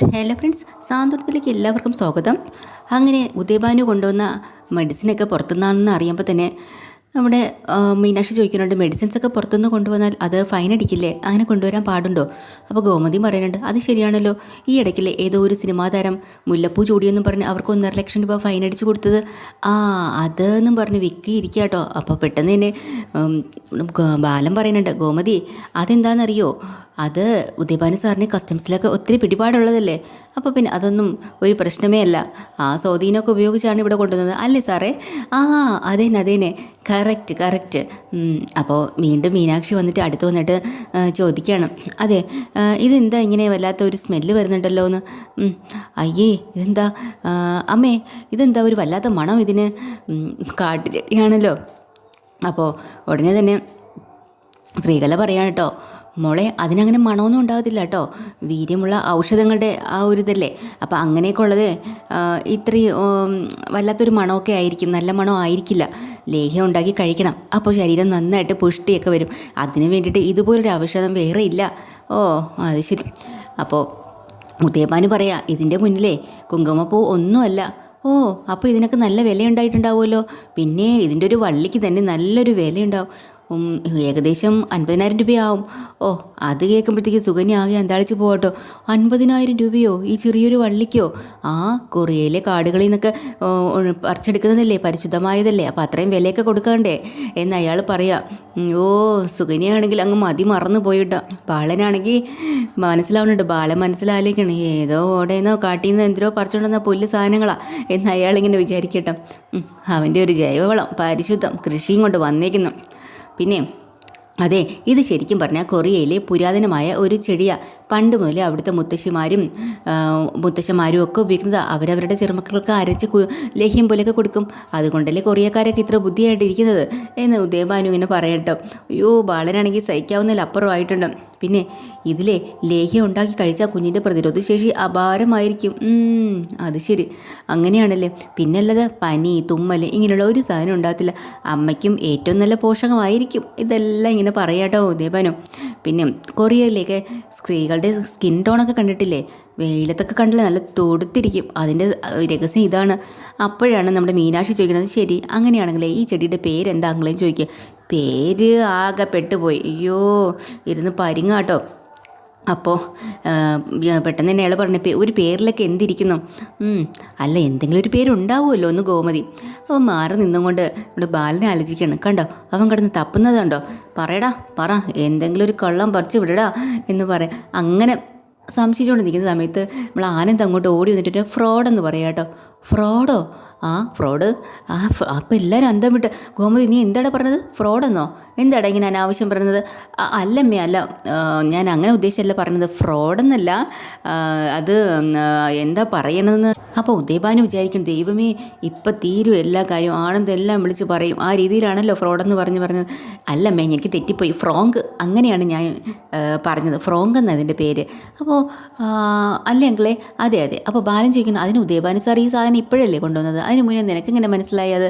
Hello friends സാന്ത്വനത്തിലേക്ക് എല്ലാവർക്കും സ്വാഗതം. അങ്ങനെ ഉദയഭാനു കൊണ്ടുവന്ന മെഡിസിനൊക്കെ പുറത്തുനിന്നാണെന്ന് അറിയുമ്പോൾ തന്നെ നമ്മുടെ മീനാക്ഷി ചോദിക്കുന്നുണ്ട് മെഡിസിൻസ് ഒക്കെ പുറത്തുനിന്ന് കൊണ്ടുവന്നാൽ അത് ഫൈൻ അടിക്കില്ലേ? അങ്ങനെ കൊണ്ടുവരാൻ പാടുണ്ടോ? അപ്പോൾ ഗോമതി പറയുന്നുണ്ട് അത് ശരിയാണല്ലോ. ഈ ഇടയ്ക്കില്ലേ ഏതോ ഒരു സിനിമാ താരം മുല്ലപ്പൂ ചൂടിയെന്നും പറഞ്ഞ് അവർക്ക് ഒന്നര ലക്ഷം രൂപ ഫൈൻ അടിച്ചു കൊടുത്തത്. ആ അതെന്നും പറഞ്ഞ് വിക്കി ഇരിക്കുക കേട്ടോ അപ്പോൾ പെട്ടെന്ന് തന്നെ ബാലം പറയുന്നുണ്ട് ഗോമതി അതെന്താണെന്നറിയോ? അത് ഉദയഭാനു സാറിന് കസ്റ്റംസിലൊക്കെ ഒത്തിരി പിടിപാടുള്ളതല്ലേ? അപ്പോൾ പിന്നെ അതൊന്നും ഒരു പ്രശ്നമേ അല്ല. ആ സ്വാധീനമൊക്കെ ഉപയോഗിച്ചാണ് ഇവിടെ കൊണ്ടുവന്നത്. അല്ലേ സാറേ? ആ അതേനെ അതേനെ കറക്റ്റ് കറക്റ്റ് അപ്പോൾ വീണ്ടും മീനാക്ഷി വന്നിട്ട് അടുത്ത് വന്നിട്ട് ചോദിക്കുകയാണ്. അതെ ഇതെന്താ ഇങ്ങനെ വല്ലാത്ത ഒരു സ്മെല്ല് വരുന്നുണ്ടല്ലോ എന്ന്? അയ്യേ ഇതെന്താ? അമ്മേ ഇതെന്താ ഒരു വല്ലാത്ത മണം ഇതിന്? കാട്ടുചെട്ടിയാണല്ലോ. അപ്പോൾ ഉടനെ തന്നെ സ്ത്രീകളെ പറയാണ് കേട്ടോ മോളെ അതിനങ്ങനെ മണമൊന്നും ഉണ്ടാകത്തില്ല കേട്ടോ. വീര്യമുള്ള ഔഷധങ്ങളുടെ ആ ഒരു ഇതല്ലേ. അപ്പോൾ അങ്ങനെയൊക്കെ ഉള്ളത് ഇത്രയും വല്ലാത്തൊരു മണമൊക്കെ ആയിരിക്കും. നല്ല മണം ആയിരിക്കില്ല. ലേഹ്യം ഉണ്ടാക്കി കഴിക്കണം. അപ്പോൾ ശരീരം നന്നായിട്ട് പുഷ്ടിയൊക്കെ വരും. അതിന് വേണ്ടിയിട്ട് ഇതുപോലൊരു ഔഷധം വേറെ ഇല്ല. ഓ അത് ശരി. അപ്പോൾ ഉദയപാന് പറയാം ഇതിന്റെ മുന്നിലേ കുങ്കുമപ്പൂ ഒന്നുമല്ല. ഓ അപ്പോൾ ഇതിനൊക്കെ നല്ല വിലയുണ്ടായിട്ടുണ്ടാവുമല്ലോ. പിന്നെ ഇതിന്റെ ഒരു വള്ളിക്ക് തന്നെ നല്ലൊരു വിലയുണ്ടാവും. ഏകദേശം അൻപതിനായിരം രൂപയാവും. ഓ അത് കേൾക്കുമ്പോഴത്തേക്ക് സുകന്യ ആകെ അന്താളിച്ച് പോകട്ടോ. അൻപതിനായിരം രൂപയോ? ഈ ചെറിയൊരു വള്ളിക്കോ? ആ കൊറിയയിലെ കാടുകളിൽ നിന്നൊക്കെ പറിച്ചെടുക്കുന്നതല്ലേ പരിശുദ്ധമായതല്ലേ. അപ്പോൾ അത്രയും വിലയൊക്കെ കൊടുക്കണ്ടേ. എന്ന് അയാൾ പറയാം. ഓ സുഖനിയാണെങ്കിൽ അങ്ങ് മതി മറന്നു പോയിട്ടോ. ബാളനാണെങ്കിൽ മനസ്സിലാവുന്നുണ്ട് ബാലൻ മനസ്സിലാലോചിക്കണം. ഏതോ ഓടേന്നോ കാട്ടിൽ നിന്ന് എന്തിനോ പറിച്ചുകൊണ്ടുവന്ന പുല്ല് സാധനങ്ങളാണ് എന്ന് അയാളിങ്ങനെ വിചാരിക്കട്ടെ. അവന്റെ ഒരു ജൈവവളം പരിശുദ്ധം കൃഷിയും കൊണ്ട് വന്നേക്കുന്നു. പിന്നെ അതെ ഇത് ശരിക്കും പറഞ്ഞാൽ കൊറിയയിലെ പുരാതനമായ ഒരു ചെടിയാണ് പണ്ട് മുതലേ അവിടുത്തെ മുത്തശ്ശിമാരും മുത്തശ്ശന്മാരും ഒക്കെ ഉപയോഗിക്കുന്നത് അവരവരുടെ ചെറുമക്കൾക്ക് അരച്ച് ലേഹ്യം പോലെയൊക്കെ കൊടുക്കും. അതുകൊണ്ടല്ലേ കൊറിയക്കാരൊക്കെ ഇത്ര ബുദ്ധിയായിട്ടിരിക്കുന്നത്? എന്ന് ഉദയഭാനു ഇങ്ങനെ പറയട്ടോ. അയ്യോ ബാലനാണെങ്കിൽ സഹിക്കാവുന്നതിൽ അപ്പുറമായിട്ടുണ്ട് പിന്നെ ഇതിലെ ലേഹ്യം ഉണ്ടാക്കി കഴിച്ചാൽ കുഞ്ഞിന്റെ പ്രതിരോധശേഷി അപാരമായിരിക്കും. അത് ശരി. അങ്ങനെയാണല്ലേ. പിന്നല്ലത് പനി തുമ്മൽ ഇങ്ങനെയുള്ള ഒരു സാധനം ഉണ്ടാകത്തില്ല. അമ്മയ്ക്കും ഏറ്റവും നല്ല പോഷകമായിരിക്കും. ഇതെല്ലാം ഇങ്ങനെ പറയാട്ടോ ഉദയഭാനു പിന്നെ കൊറിയയിലേക്ക് സ്ത്രീകളുടെ സ്കിൻ ടോണൊക്കെ കണ്ടിട്ടില്ലേ? വെയിലത്തൊക്കെ കണ്ടില്ല? നല്ല തൊടുത്തിരിക്കും. അതിന്റെ രഹസ്യം ഇതാണ്. അപ്പോഴാണ് നമ്മുടെ മീനാക്ഷി ചോദിക്കുന്നത് ശരി അങ്ങനെയാണെങ്കിൽ ഈ ചെടിയുടെ പേരെന്താ? അങ്ങളെയും ചോദിക്കുക. പേര് ആകെ പെട്ടുപോയി. അയ്യോ ഇരുന്ന് പരിങ്ങാട്ടോ. അപ്പോൾ പെട്ടെന്ന് തന്നെ അയാൾ പറഞ്ഞ ഒരു പേരിലൊക്കെ എന്തിരിക്കുന്നു? അല്ല എന്തെങ്കിലും ഒരു പേരുണ്ടാവുമല്ലോ ഒന്ന് ഗോമതി. അപ്പോൾ മാറി നിന്നുകൊണ്ട് ഇവിടെ ബാലനെ ആലോചിക്കണം കണ്ടോ അവൻ കിടന്ന് തപ്പുന്നത് കണ്ടോ പറയടാ പറ എന്തെങ്കിലും ഒരു കള്ളം പറിച്ച് വിടടാ എന്ന് പറയാം. അങ്ങനെ സംശയിച്ചുകൊണ്ട് നിൽക്കുന്ന സമയത്ത് നമ്മൾ ആനന്ദ് അങ്ങോട്ട് ഓടി വന്നിട്ട് ഫ്രോഡെന്ന് പറയാം കേട്ടോ. ഫ്രോഡോ? ആ ഫ്രോഡ്. ആ അപ്പോൾ അപ്പം എല്ലാവരും അന്തം വിട്ട്. ഗോമതി നീ എന്താടാ പറഞ്ഞത്? ഫ്രോഡെന്നോ എന്താടാ ഇങ്ങനെ അനാവശ്യം പറഞ്ഞത് അല്ലമ്മേ അല്ല. ഞാൻ അങ്ങനെ ഉദ്ദേശിച്ചല്ല പറഞ്ഞത്. ഫ്രോഡെന്നല്ല. അത് എന്താ പറയണതെന്ന്. അപ്പോൾ ഉദയഭാനു വിചാരിക്കും ദൈവമേ ഇപ്പം തീരും എല്ലാ കാര്യവും. ആണെന്ന് എല്ലാം വിളിച്ച് പറയും. ആ രീതിയിലാണല്ലോ ഫ്രോഡെന്ന് പറഞ്ഞ് പറഞ്ഞത് അല്ലമ്മേ എനിക്ക് തെറ്റിപ്പോയി. ഫ്രോങ്ക് അങ്ങനെയാണ് ഞാൻ പറഞ്ഞത്. ഫ്രോങ്ക് എന്ന അതിന്റെ പേര്. അപ്പോൾ അല്ലേ അങ്കിളെ? അതെ അതെ. അപ്പോൾ ബാലൻ ചോദിക്കുന്നു അതിന് ഉദയഭാനു സാർ ഈ സാധനം ഇപ്പോഴല്ലേ കൊണ്ടുവന്നത്? അതിന് മുന്നേ നിനക്കെങ്ങനെ മനസ്സിലായത്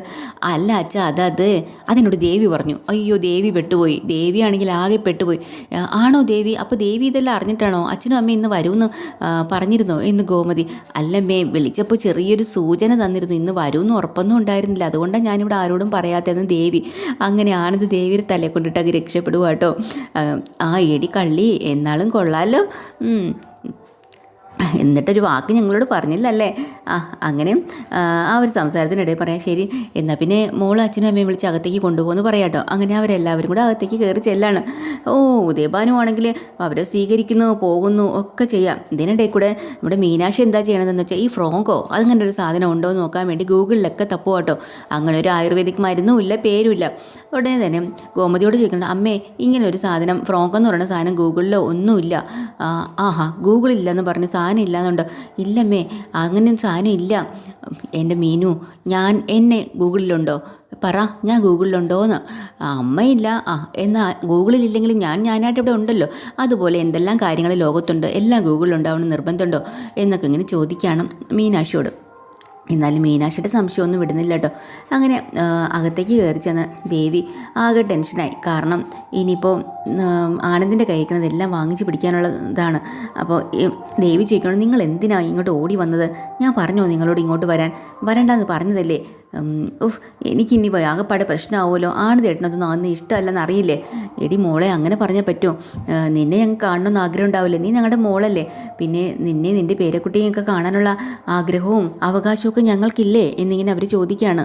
അല്ല അച്ഛാ അതത്. അതിനോട് ദേവി പറഞ്ഞു. അയ്യോ ദേവി പെട്ടുപോയി. ദേവിയാണെങ്കിൽ ആകെ പെട്ടുപോയി. ആണോ ദേവി? അപ്പോൾ ദേവി ഇതെല്ലാം അറിഞ്ഞിട്ടാണോ? അച്ഛനും അമ്മയും ഇന്ന് വരുമെന്ന് പറഞ്ഞിരുന്നോ? എന്ന് ഗോമതി. അല്ലമ്മേ വിളിച്ചപ്പോൾ ചെറിയൊരു സൂചന തന്നിരുന്നു. ഇന്ന് വരുമെന്ന് ഉറപ്പൊന്നും ഉണ്ടായിരുന്നില്ല. അതുകൊണ്ടാണ് ഞാനിവിടെ ആരോടും പറയാത്തതെന്ന് ദേവി. അങ്ങനെ ആനന്ദ് ദേവിയുടെ തലയെ കൊണ്ടിട്ട് അങ്ങ് രക്ഷപ്പെടുക കേട്ടോ ആ, എടി കള്ളി എന്നാലും കൊള്ളാലോ. ഉം. എന്നിട്ടൊരു വാക്ക് ഞങ്ങളോട് പറഞ്ഞില്ലല്ലേ? ആ അങ്ങനെ ആ, ഒരു സംസാരത്തിനിടയിൽ പറയാം ശരി എന്നാൽ പിന്നെ മോൾ അച്ഛനും അമ്മയും വിളിച്ച് അകത്തേക്ക് കൊണ്ടുപോകുമെന്ന് പറയാട്ടോ അങ്ങനെ അവരെല്ലാവരും കൂടെ അകത്തേക്ക് കയറി ചെല്ലാണ്. ഓ ഉദയഭാനു ആണെങ്കിൽ അവരെ സ്വീകരിക്കുന്നു പോകുന്നു ഒക്കെ ചെയ്യാം. ഇതിനിടയിൽ കൂടെ നമ്മുടെ മീനാക്ഷി എന്താ ചെയ്യണതെന്ന് വെച്ചാൽ ഈ ഫ്രോങ്കോ അതങ്ങനെ ഒരു സാധനം ഉണ്ടോ എന്ന് നോക്കാൻ വേണ്ടി ഗൂഗിളിലൊക്കെ തപ്പു കേട്ടോ. അങ്ങനെ ഒരു ആയുർവേദിക് മരുന്നും ഇല്ല പേരുമില്ല. ഉടനെ തന്നെ ഗോമതിയോട് ചോദിക്കണം അമ്മേ ഇങ്ങനെ ഒരു സാധനം ഫ്രോങ്കോ എന്ന് പറയുന്ന സാധനം ഗൂഗിളിലോ? ഒന്നുമില്ല. ആഹാ ഗൂഗിളില്ലെന്ന് പറഞ്ഞ് സാധനം ഇല്ലാന്നുണ്ടോ ഇല്ലമ്മേ അങ്ങനെ ഒരു സാധനം ഇല്ല എന്റെ മീനു ഞാൻ എന്നെ ഗൂഗിളിലുണ്ടോ? പറ ഞാൻ ഗൂഗിളിലുണ്ടോയെന്ന് അമ്മയില്ല. ആ എന്നാൽ ഗൂഗിളിലില്ലെങ്കിലും ഞാൻ ഞാനായിട്ട് ഇവിടെ ഉണ്ടല്ലോ. അതുപോലെ എന്തെല്ലാം കാര്യങ്ങൾ ലോകത്തുണ്ട് എല്ലാം ഗൂഗിളിലുണ്ടാവണം നിർബന്ധമുണ്ടോ? എന്നൊക്കെ ഇങ്ങനെ ചോദിക്കുകയാണ് മീനാക്ഷിയോട്. എന്നാലും മീനാക്ഷിയുടെ സംശയമൊന്നും വിടുന്നില്ല കേട്ടോ. അങ്ങനെ അകത്തേക്ക് കയറി ചെന്ന് ദേവി ആകെ ടെൻഷനായി. കാരണം ഇനിയിപ്പോൾ ആനന്ദിന്റെ കഴിക്കുന്നതെല്ലാം വാങ്ങിച്ച് പിടിക്കാനുള്ള ഇതാണ്. അപ്പോൾ ദേവി ചോദിക്കണം നിങ്ങൾ എന്തിനാണ് ഇങ്ങോട്ട് ഓടി വന്നത്? ഞാൻ പറഞ്ഞോ നിങ്ങളോട് ഇങ്ങോട്ട് വരാൻ? വരണ്ടെന്ന് പറഞ്ഞതല്ലേ? ഉഫ് എനിക്കിനി പോയി ആകെപ്പാടെ പ്രശ്നമാവുമല്ലോ ആണ് തേട്ടനതൊന്നും അന്ന് ഇഷ്ടമല്ലെന്ന് അറിയില്ലേ? എടി മോളെ അങ്ങനെ പറഞ്ഞാൽ പറ്റുമോ നിന്നെ ഞങ്ങൾക്ക് കാണണമെന്ന് ആഗ്രഹം ഉണ്ടാവില്ലേ നീ ഞങ്ങളുടെ മോളല്ലേ? പിന്നെ നിന്നെ നിന്റെ പേരക്കുട്ടിയൊക്കെ കാണാനുള്ള ആഗ്രഹവും അവകാശവും ഒക്കെ ഞങ്ങൾക്കില്ലേ? എന്നിങ്ങനെ അവർ ചോദിക്കുകയാണ്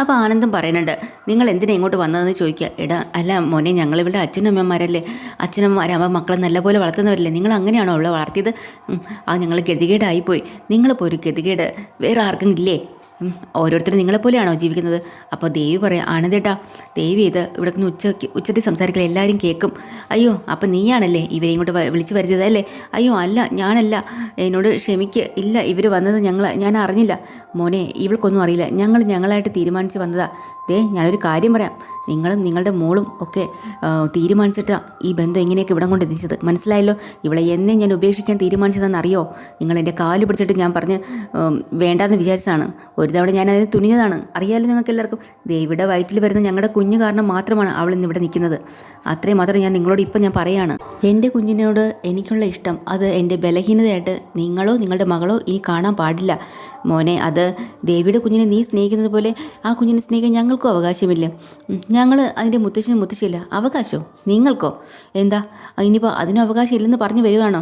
അപ്പോൾ ആനന്ദം പറയുന്നുണ്ട് നിങ്ങൾ എന്തിനാ ഇങ്ങോട്ട് വന്നതെന്ന് ചോദിക്കുക എടാ അല്ല മോനെ ഞങ്ങളിവിടെ അച്ഛനമ്മമാരല്ലേ? അച്ഛനമ്മമാരാകുമ്പോൾ മക്കളെ നല്ലപോലെ വളർത്തുന്നവരല്ലേ? നിങ്ങൾ അങ്ങനെയാണോ അവളെ വളർത്തിയത്? അത് ഞങ്ങൾ ഗതികേടായിപ്പോയി. നിങ്ങളിപ്പോൾ ഒരു ഗതികേട് വേറെ ആർക്കും ഇല്ലേ? ഓരോരുത്തരും നിങ്ങളെപ്പോലെയാണോ ജീവിക്കുന്നത്? അപ്പോൾ ദേവി പറയാം ആനന്ദേട്ടാ ദേവി ഇത് ഇവിടെ നിന്ന് ഉച്ചയ്ക്ക് ഉച്ചത്തിൽ സംസാരിക്കൽ എല്ലാവരും കേൾക്കും അയ്യോ അപ്പം നീയാണല്ലേ ഇവരെ ഇങ്ങോട്ട് വിളിച്ചു വരുത്തിയത് അല്ലേ അയ്യോ അല്ല ഞാനല്ല. എന്നോട് ക്ഷമിക്ക്. ഇല്ല ഇവർ വന്നത് ഞങ്ങൾ ഞാൻ അറിഞ്ഞില്ല. മോനെ ഇവൾക്കൊന്നും അറിയില്ല. ഞങ്ങൾ ഞങ്ങളായിട്ട് തീരുമാനിച്ച് വന്നതാ. ദേ ഞാനൊരു കാര്യം പറയാം. നിങ്ങളും നിങ്ങളുടെ മോളും ഒക്കെ തീരുമാനിച്ചിട്ടാണ് ഈ ബന്ധം എങ്ങനെയൊക്കെ ഇവിടം കൊണ്ട് എത്തിച്ചത്. മനസ്സിലായല്ലോ? ഇവളെ എന്നെ ഞാൻ ഉപേക്ഷിക്കാൻ തീരുമാനിച്ചതെന്ന് അറിയോ നിങ്ങൾ എന്റെ കാൽ പിടിച്ചിട്ട് ഞാൻ പറഞ്ഞ് വേണ്ടാന്ന് വിചാരിച്ചതാണ്. ഒരു തവണ ഞാൻ അതിന് തുനിഞ്ഞതാണ്. അറിയാമല്ലോ നിങ്ങൾക്ക് എല്ലാവർക്കും? ദേവിയുടെ വയറ്റിൽ വരുന്ന ഞങ്ങളുടെ കുഞ്ഞ് കാരണം മാത്രമാണ് അവൾ ഇന്ന് ഇവിടെ നിൽക്കുന്നത്. അത്രയും മാത്രം ഞാൻ നിങ്ങളോട് ഇപ്പം ഞാൻ പറയാണ്. എന്റെ കുഞ്ഞിനോട് എനിക്കുള്ള ഇഷ്ടം അത് എന്റെ ബലഹീനതയായിട്ട് നിങ്ങളോ നിങ്ങളുടെ മകളോ ഇനി കാണാൻ പാടില്ല. മോനെ അത് ദേവിയുടെ കുഞ്ഞിനെ നീ സ്നേഹിക്കുന്നത് പോലെ ആ കുഞ്ഞിനെ സ്നേഹിക്കാൻ ഞങ്ങൾക്കും അവകാശമില്ല. ഞങ്ങൾ അതിന്റെ മുത്തശ്ശനും മുത്തശ്ശിയില്ല. അവകാശമോ നിങ്ങൾക്കോ? എന്താ? ഇനിയിപ്പോൾ അതിന് അവകാശം ഇല്ലെന്ന് പറഞ്ഞു വരുവാണോ?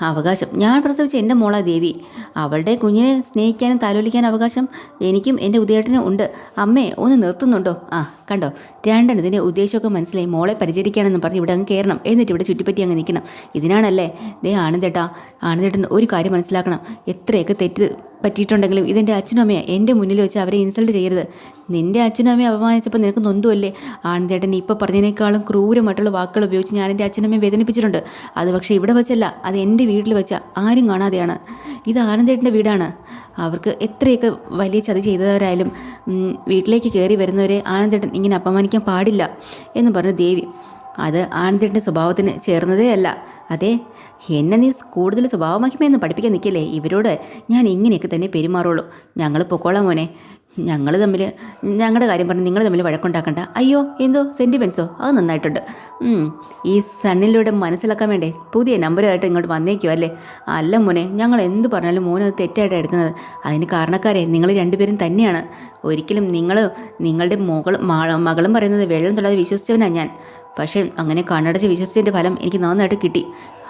അവകാശം. ഞാൻ പ്രസവിച്ച എന്റെ മോളാ ദേവി. അവളുടെ കുഞ്ഞിനെ സ്നേഹിക്കാനും താലോലിക്കാനും അവകാശം എനിക്കും എന്റെ ഉദയേട്ടനും ഉണ്ട്. അമ്മേ ഒന്ന് നിർത്തുന്നുണ്ടോ? ആ കണ്ടോ? രണ്ടെണ്ണം ഇതിന്റെ ഉദ്ദേശമൊക്കെ മനസ്സിലായി. മോളെ പരിചരിക്കാനെന്ന് പറഞ്ഞ് ഇവിടെ അങ്ങ് കയറണം എന്നിട്ട് ഇവിടെ ചുറ്റിപ്പറ്റി അങ്ങ് നിൽക്കണം. ഇതിനാണല്ലേ? ദേ ആനന്ദേട്ടാ ആനന്ദേട്ടൻ ഒരു കാര്യം മനസ്സിലാക്കണം. എത്രയൊക്കെ തെറ്റ് പറ്റിയിട്ടുണ്ടെങ്കിലും ഇതെന്റെ അച്ഛനും അമ്മയെ എന്റെ മുന്നിൽ വെച്ച് അവരെ ഇൻസൾട്ട് ചെയ്യരുത്. നിന്റെ അച്ഛനും അമ്മയെ അപമാനിച്ചപ്പോൾ നിനക്ക് നൊന്തുമല്ലേ ആനന്ദേട്ടൻ ഇപ്പോൾ പറഞ്ഞതിനേക്കാളും ക്രൂരമായിട്ടുള്ള വാക്കുകൾ ഉപയോഗിച്ച് ഞാൻ എന്റെ അച്ഛനമ്മയെ വേദനിപ്പിച്ചിട്ടുണ്ട്. അത് പക്ഷേ ഇവിടെ വെച്ചല്ല അത് എന്റെ വീട്ടിൽ വെച്ച ആരും കാണാതെയാണ്. ഇത് ആനന്ദേട്ടന്റെ വീടാണ്. അവർക്ക് എത്രയൊക്കെ വലിയ ചതി ചെയ്തവരായാലും വീട്ടിലേക്ക് കയറി വരുന്നവരെ ആനന്ദേട്ടൻ ഇങ്ങനെ അപമാനിക്കാൻ പാടില്ല എന്ന് പറഞ്ഞു ദേവി. അത് ആനന്ദേട്ടന്റെ സ്വഭാവത്തിന് ചേർന്നതേ അല്ല. അതെ എന്നെ നീ കൂടുതൽ സ്വഭാവമഹിമയെന്ന് പഠിപ്പിക്കാൻ നിൽക്കില്ലേ? ഇവരോട് ഞാൻ ഇങ്ങനെയൊക്കെ തന്നെ പെരുമാറുള്ളൂ. ഞങ്ങൾ പൊക്കോളാം മോനെ. ഞങ്ങൾ തമ്മിൽ ഞങ്ങളുടെ കാര്യം പറഞ്ഞ് നിങ്ങൾ തമ്മിൽ വഴക്കുണ്ടാക്കണ്ട. അയ്യോ എന്തോ സെന്റിമെൻസോ അത് നന്നായിട്ടുണ്ട്. ഈ സണ്ണിലൂടെ മനസ്സിലാക്കാൻ വേണ്ടേ? പുതിയ നമ്പറുമായിട്ട് ഇങ്ങോട്ട് വന്നേക്കുമോ അല്ലേ? അല്ല മോനെ ഞങ്ങൾ എന്ത് പറഞ്ഞാലും മോനെ അത് തെറ്റായിട്ടാണ് എടുക്കുന്നത്. അതിന് കാരണക്കാരെ നിങ്ങൾ രണ്ടുപേരും തന്നെയാണ്. ഒരിക്കലും നിങ്ങൾ നിങ്ങളുടെ മകൾ മകളും പറയുന്നത് വെള്ളം തൊള്ളാതെ വിശ്വസിച്ചവനാണ് ഞാൻ. പക്ഷേ അങ്ങനെ കണ്ണടച്ച് വിശ്വസിച്ചതിന്റെ ഫലം എനിക്ക് നന്നായിട്ട് കിട്ടി.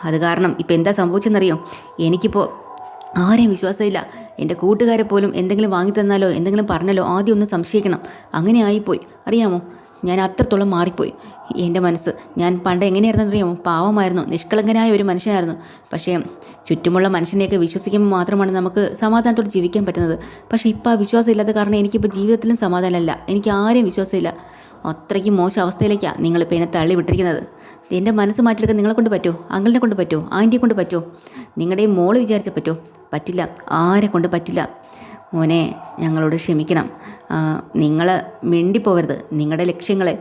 അത് കാരണം ഇപ്പം എന്താ സംഭവിച്ചെന്നറിയോ? എനിക്കിപ്പോൾ ആരെയും വിശ്വാസമില്ല. എന്റെ കൂട്ടുകാരെ പോലും എന്തെങ്കിലും വാങ്ങി തന്നാലോ എന്തെങ്കിലും പറഞ്ഞാലോ ആദ്യം ഒന്ന് സംശയിക്കണം. അങ്ങനെ ആയിപ്പോയി. അറിയാമോ? ഞാൻ അത്രത്തോളം മാറിപ്പോയി. എന്റെ മനസ്സ് ഞാൻ പണ്ട് എങ്ങനെയായിരുന്നു അറിയാമോ പാവമായിരുന്നു നിഷ്കളങ്കനായ ഒരു മനുഷ്യനായിരുന്നു. പക്ഷേ ചുറ്റുമുള്ള മനുഷ്യനെയൊക്കെ വിശ്വസിക്കുമ്പോൾ മാത്രമാണ് നമുക്ക് സമാധാനത്തോടെ ജീവിക്കാൻ പറ്റുന്നത്. പക്ഷേ ഇപ്പോൾ ആ വിശ്വാസം ഇല്ലാത്ത കാരണം എനിക്കിപ്പോൾ ജീവിതത്തിലും സമാധാനമല്ല. എനിക്ക് ആരെയും വിശ്വാസമില്ല. അത്രയ്ക്ക് മോശം അവസ്ഥയിലേക്കാണ് നിങ്ങളിപ്പോൾ എന്നെ തള്ളി വിട്ടിരിക്കുന്നത് എന്റെ മനസ്സ് മാറ്റിയെടുക്കാൻ നിങ്ങളെ കൊണ്ട് പറ്റുമോ? അങ്കിളിനെ കൊണ്ട് പറ്റുമോ? ആന്റിയെ കൊണ്ട് പറ്റുമോ? നിങ്ങളുടെ ഈ മോൾ വിചാരിച്ചാൽ പറ്റുമോ പറ്റില്ല. ആരെ കൊണ്ട് പറ്റില്ല. മോനെ ഞങ്ങളോട് ക്ഷമിക്കണം. നിങ്ങൾ മിണ്ടിപ്പോവരുത്. നിങ്ങളുടെ ലക്ഷ്യങ്ങളെ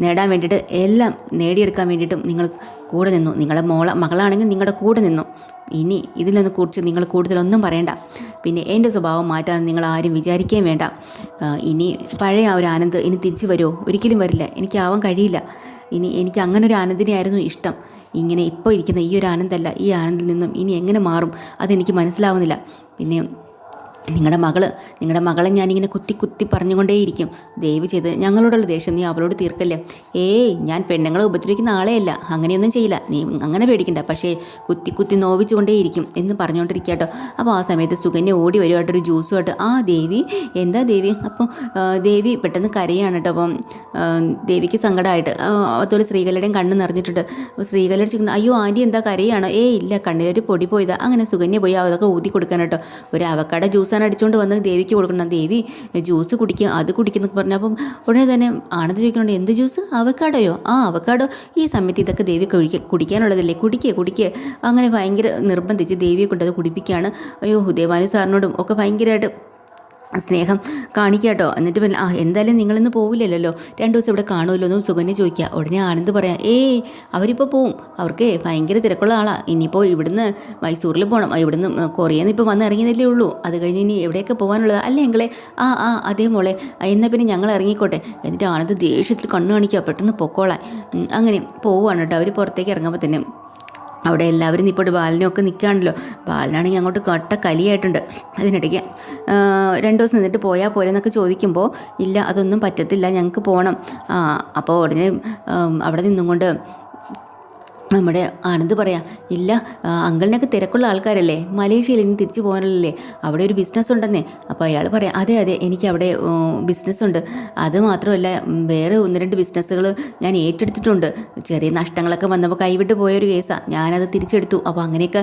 നേടാൻ വേണ്ടിയിട്ട് എല്ലാം നേടിയെടുക്കാൻ വേണ്ടിയിട്ടും നിങ്ങൾ കൂടെ നിന്നു. നിങ്ങളുടെ മോള മകളാണെങ്കിൽ നിങ്ങളുടെ കൂടെ നിന്നു. ഇനി ഇതിലൊന്ന് കുറിച്ച് നിങ്ങൾ കൂടുതലൊന്നും പറയണ്ട. പിന്നെ എന്റെ സ്വഭാവം മാറ്റാൻ നിങ്ങൾ ആരും വിചാരിക്കുകയും വേണ്ട. ഇനി പഴയ ആ ഒരു ആനന്ദ് ഇനി തിരിച്ചു വരുമോ? ഒരിക്കലും വരില്ല. എനിക്കാവാൻ കഴിയില്ല. ഇനി എനിക്ക് അങ്ങനെ ഒരു ആനന്ദിനെയായിരുന്നു ഇഷ്ടം. ഇങ്ങനെ ഇപ്പോൾ ഇരിക്കുന്ന ഈ ഒരു ആനന്ദല്ല ഈ ആനന്ദിൽ നിന്നും ഇനി എങ്ങനെ മാറും അതെനിക്ക് മനസ്സിലാവുന്നില്ല. പിന്നെ നിങ്ങളുടെ മകൾ നിങ്ങളുടെ മകളെ ഞാനിങ്ങനെ കുത്തി കുത്തി പറഞ്ഞുകൊണ്ടേയിരിക്കും. ദയവ് ചെയ്ത് ഞങ്ങളോടുള്ള ദേഷ്യം നീ അവളോട് തീർക്കല്ലേ? ഏയ് ഞാൻ പെണ്ണുങ്ങളെ ഉപദ്രവിക്കുന്ന ആളെയല്ല. അങ്ങനെയൊന്നും ചെയ്യില്ല. നീ അങ്ങനെ പേടിക്കണ്ട. പക്ഷേ കുത്തി കുത്തി നോവിച്ചുകൊണ്ടേയിരിക്കും എന്ന് പറഞ്ഞുകൊണ്ടിരിക്കുക കേട്ടോ അപ്പോൾ ആ സമയത്ത് സുകന്യ ഓടി വരുമായിട്ടൊരു ജ്യൂസുമായിട്ട് ആ ദേവി എന്താ ദേവി? അപ്പോൾ ദേവി പെട്ടെന്ന് കരയാണ് കേട്ടോ. അപ്പം ദേവിക്ക് സങ്കടമായിട്ട് അതുപോലെ ശ്രീകലയുടെയും കണ്ണ് നിറഞ്ഞിട്ടുണ്ട്. അപ്പോൾ ശ്രീകലയുടെ ചോദിക്കുന്നത് അയ്യോ ആന്റി എന്താ കരയാണോ? ഏയ് ഇല്ല കണ്ണിലൊരു പൊടി പോയതാ. അങ്ങനെ സുകന്യ പോയി അതൊക്കെ ഊതി കൊടുക്കാൻ കേട്ടോ ഒരു അവക്കട ജ്യൂസാണ് അടിച്ചുകൊണ്ട് വന്ന് ദേവിക്ക് കൊടുക്കണം. ദേവി ജ്യൂസ് കുടിക്കുക അത് കുടിക്കുന്നൊക്കെ പറഞ്ഞപ്പം ഉടനെ തന്നെ ആനന്ദ് ചോദിക്കുന്നുണ്ട് എന്ത് ജ്യൂസ്? അവക്കാടോയോ? ആ അവക്കാടോ. ഈ സമയത്ത് ഇതൊക്കെ ദേവി കുടിക്ക കുടിക്കാനുള്ളതല്ലേ? കുടിക്കുക കുടിക്കുക അങ്ങനെ ഭയങ്കര നിർബന്ധിച്ച് ദേവിയെ കൊണ്ട് അത് കുടിപ്പിക്കുകയാണ് അയ്യോ ദേവാനു സാറിനോടും ഒക്കെ ഭയങ്കരമായിട്ട് സ്നേഹം കാണിക്കാട്ടോ. എന്നിട്ട് പിന്നെ ആ എന്തായാലും നിങ്ങളിന്ന് പോവില്ലല്ലോ. രണ്ട് ദിവസം ഇവിടെ കാണുമല്ലോ എന്നും സുഗന്യ ചോദിക്കുക. ഉടനെ ആനന്ദ് പറയാം ഏയ് അവരിപ്പോൾ പോവും. അവർക്ക് ഭയങ്കര തിരക്കുള്ള ആളാണ് ഇനിയിപ്പോൾ ഇവിടുന്ന് മൈസൂരിൽ പോകണം ഇവിടുന്ന് കൊറിയന്ന് ഇപ്പോൾ വന്ന് ഇറങ്ങിയതല്ലേ ഉള്ളൂ. അത് കഴിഞ്ഞ് ഇനി എവിടെയൊക്കെ പോകാനുള്ളത് അല്ലേ എങ്കിലേ ആ ആ അതേ മോളെ. എന്നാൽ പിന്നെ ഞങ്ങൾ ഇറങ്ങിക്കോട്ടെ. എന്നിട്ട് ആനന്ദ് ദേഷ്യത്തിൽ കണ്ണു കാണിക്കുക. പെട്ടെന്ന് പൊക്കോളാൻ അങ്ങനെ പോവുകയാണ് കേട്ടോ. അവർ പുറത്തേക്ക് ഇറങ്ങുമ്പോൾ തന്നെ. അവിടെ എല്ലാവരും ഇപ്പോൾ ബാലിനൊക്കെ നിൽക്കുകയാണല്ലോ ബാലിനാണെങ്കിൽ അങ്ങോട്ട് കട്ട കലിയായിട്ടുണ്ട്. അതിനിടയ്ക്ക് രണ്ടു ദിവസം നിന്നിട്ട് പോയാൽ പോരെന്നൊക്കെ ചോദിക്കുമ്പോൾ ഇല്ല അതൊന്നും പറ്റത്തില്ല ഞങ്ങൾക്ക് പോകണം അപ്പോൾ ഉടനെ അവിടെ നിന്നും കൊണ്ട് നമ്മുടെ ആനന്ദ് പറയാം ഇല്ല അങ്കളിനൊക്കെ തിരക്കുള്ള ആൾക്കാരല്ലേ? മലേഷ്യയിൽ ഇനി തിരിച്ചു പോകാനുള്ളല്ലേ അവിടെ ഒരു ബിസിനസ് ഉണ്ടെന്നേ. അപ്പോൾ അയാൾ പറയാം അതെ അതെ എനിക്ക് അവിടെ ബിസിനസ് ഉണ്ട്. അത് മാത്രമല്ല വേറെ ഒന്ന് രണ്ട് ബിസിനസ്സുകൾ ഞാൻ ഏറ്റെടുത്തിട്ടുണ്ട്. ചെറിയ നഷ്ടങ്ങളൊക്കെ വന്നപ്പോൾ കൈവിട്ട് പോയൊരു കേസാണ് ഞാനത് തിരിച്ചെടുത്തു. അപ്പോൾ അങ്ങനെയൊക്കെ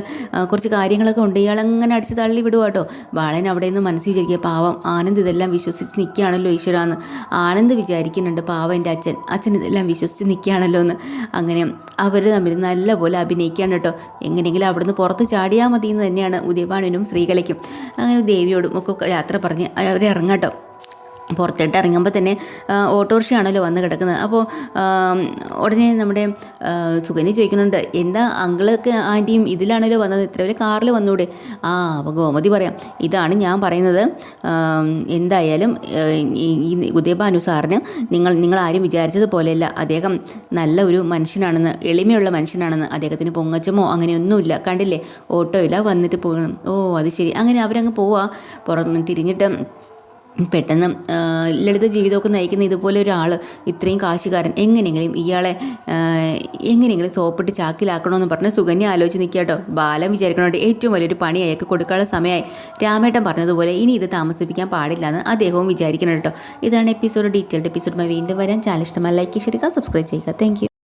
കുറച്ച് കാര്യങ്ങളൊക്കെ ഉണ്ട്. ഇയാളങ്ങനെ അടിച്ച് തള്ളി വിടുക കേട്ടോ ബാലൻ അവിടെ നിന്ന് മനസ്സിൽ വിചാരിക്കുക പാവം ആനന്ദ് ഇതെല്ലാം വിശ്വസിച്ച് നിൽക്കുകയാണല്ലോ ഈശ്വരാന്ന്. ആനന്ദ് വിചാരിക്കുന്നുണ്ട് പാവം എന്റെ അച്ഛൻ. അച്ഛൻ ഇതെല്ലാം വിശ്വസിച്ച് നിൽക്കുകയാണല്ലോ എന്ന് അങ്ങനെ അവർ തമ്മിൽ നല്ലപോലെ അഭിനയിക്കുകയാണ് കേട്ടോ. എങ്ങനെയെങ്കിലും അവിടുന്ന് പുറത്ത് ചാടിയാൽ മതി എന്ന് തന്നെയാണ് ഉദയഭാനുവിനും ശ്രീകലയ്ക്കും. അങ്ങനെ ദേവിയോടും ഒക്കെ യാത്ര പറഞ്ഞ് അവർ ഇറങ്ങാട്ടോ പുറത്തോട്ട് ഇറങ്ങുമ്പോൾ തന്നെ ഓട്ടോറിക്ഷയാണല്ലോ വന്ന് കിടക്കുന്നത്. അപ്പോൾ ഉടനെ നമ്മുടെ സുഗനി ചോദിക്കുന്നുണ്ട് എന്താ അങ്കിളൊക്കെ ആന്റിയും ഇതിലാണല്ലോ വന്നത്? ഇത്ര വലിയ കാറിൽ വന്നൂടെ? ആ അപ്പോൾ ഗോമതി പറയാം ഇതാണ് ഞാൻ പറയുന്നത്. എന്തായാലും ഈ ഉദയഭാനു സാറിന് നിങ്ങൾ നിങ്ങൾ ആരും വിചാരിച്ചതുപോലെയല്ല. അദ്ദേഹം നല്ല ഒരു മനുഷ്യനാണെന്ന് എളിമയുള്ള മനുഷ്യനാണെന്ന്. അദ്ദേഹത്തിന് പൊങ്ങച്ചമോ അങ്ങനെയൊന്നുമില്ല. കണ്ടില്ലേ? ഓട്ടോ ഇല്ല വന്നിട്ട് പോകണം ഓ അത് ശരി. അങ്ങനെ അവരങ്ങ് പോവാ. പുറം തിരിഞ്ഞിട്ട് പെട്ടെന്ന് ലളിത ജീവിതമൊക്കെ നയിക്കുന്ന ഇതുപോലെ ഒരാൾ ഇത്രയും കാശുകാരൻ എങ്ങനെയെങ്കിലും ഇയാളെ എങ്ങനെയെങ്കിലും സോപ്പിട്ട് ചാക്കിലാക്കണമെന്ന് പറഞ്ഞ് സുകന്യ ആലോചിച്ച് നിൽക്കുക കേട്ടോ ബാലം വിചാരിക്കണോണ്ട് ഏറ്റവും വലിയൊരു പണി അയാൾക്ക് കൊടുക്കാനുള്ള സമയമായി. രാമേട്ടൻ പറഞ്ഞതുപോലെ ഇനി ഇത് താമസിപ്പിക്കാൻ പാടില്ല എന്ന് അദ്ദേഹവും വിചാരിക്കണം കേട്ടോ ഇതാണ് എപ്പിസോഡ് ഡീറ്റെയിൽഡ് എപ്പിസോഡുമായി വീണ്ടും വരാൻ ചാനൽ ഇഷ്ടമായി ലൈക്ക് ചെയ്യുക സബ്സ്ക്രൈബ് ചെയ്യുക. താങ്ക്